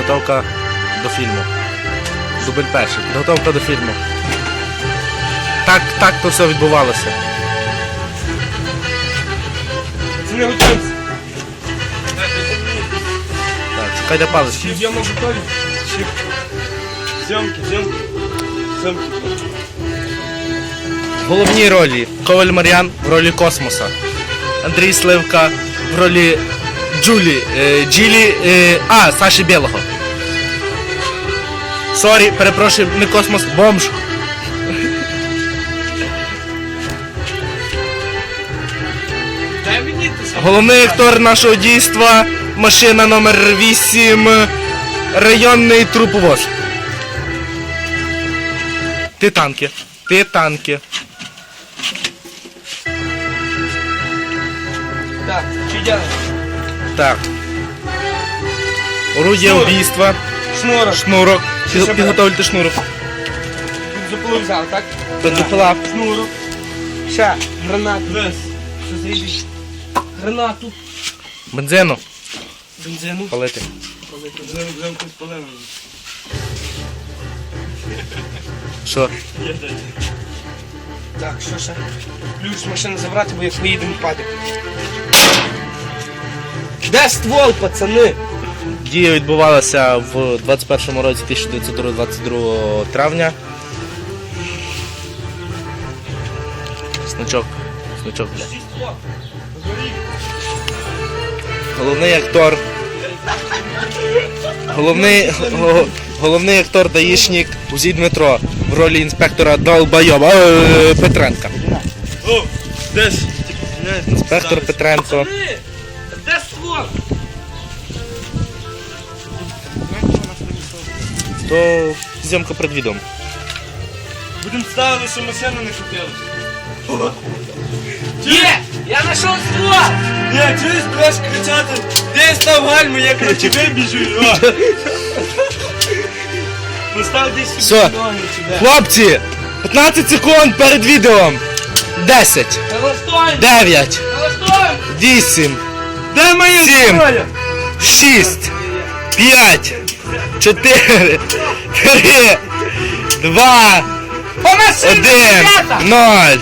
Підготовка до фільму. Дубль перший. Підготовка до фільму. Так, так то все відбувалося. Не готуємося. Так, шукайте палички. Зйомок готові? Чи... Зйомки, зйомки. Зйомки. Головні ролі. Коваль Мар'ян в ролі космоса. Андрій Сливка в ролі Джулі. Е, Джилі. Е, а, Саші Білого. Сорі, перепрошую, не космос, бомж. Ти. Головний актор нашого дійства, машина номер 8, районний труповоз. Титанки. Титанки. Так, що ділаєш? Так. Орудие Шнурок. убийства. Шнурок. Шнурок. Що ще Підготовити шнурок. Заплив взяв, так? Бензопила. Шнурок. Ще. Гранату. Вес. Що? Гранату. Бензину. Бензину. Палити. Взимку спалили. Що? Так, що ще? Ключ з машини забрати, бо як поїдемо падати. Де ствол, пацани? Дія відбувалася в 21 році 1922 травня. Значок. Значок, бля. Головний актор. Головний, головний актор даїшник Узій Дмитро в ролі інспектора Долбайоба е, Петренка. Інспектор Петренко. То зйомка перед відео. Будемо ставити, що машину не купили. Є! Я знайшов ствол! Ні, чуєш, будеш кричати, де став гальму, я на тебе біжу. Постав десь сюди Все. ноги сюди. Хлопці! 15 секунд перед відео. 10, Налаштуємо! 9, Налаштуємо! 8, Де моя Сім. зброя? 6, 5, 4, 3, 2, По машині, 1, ребята! 0.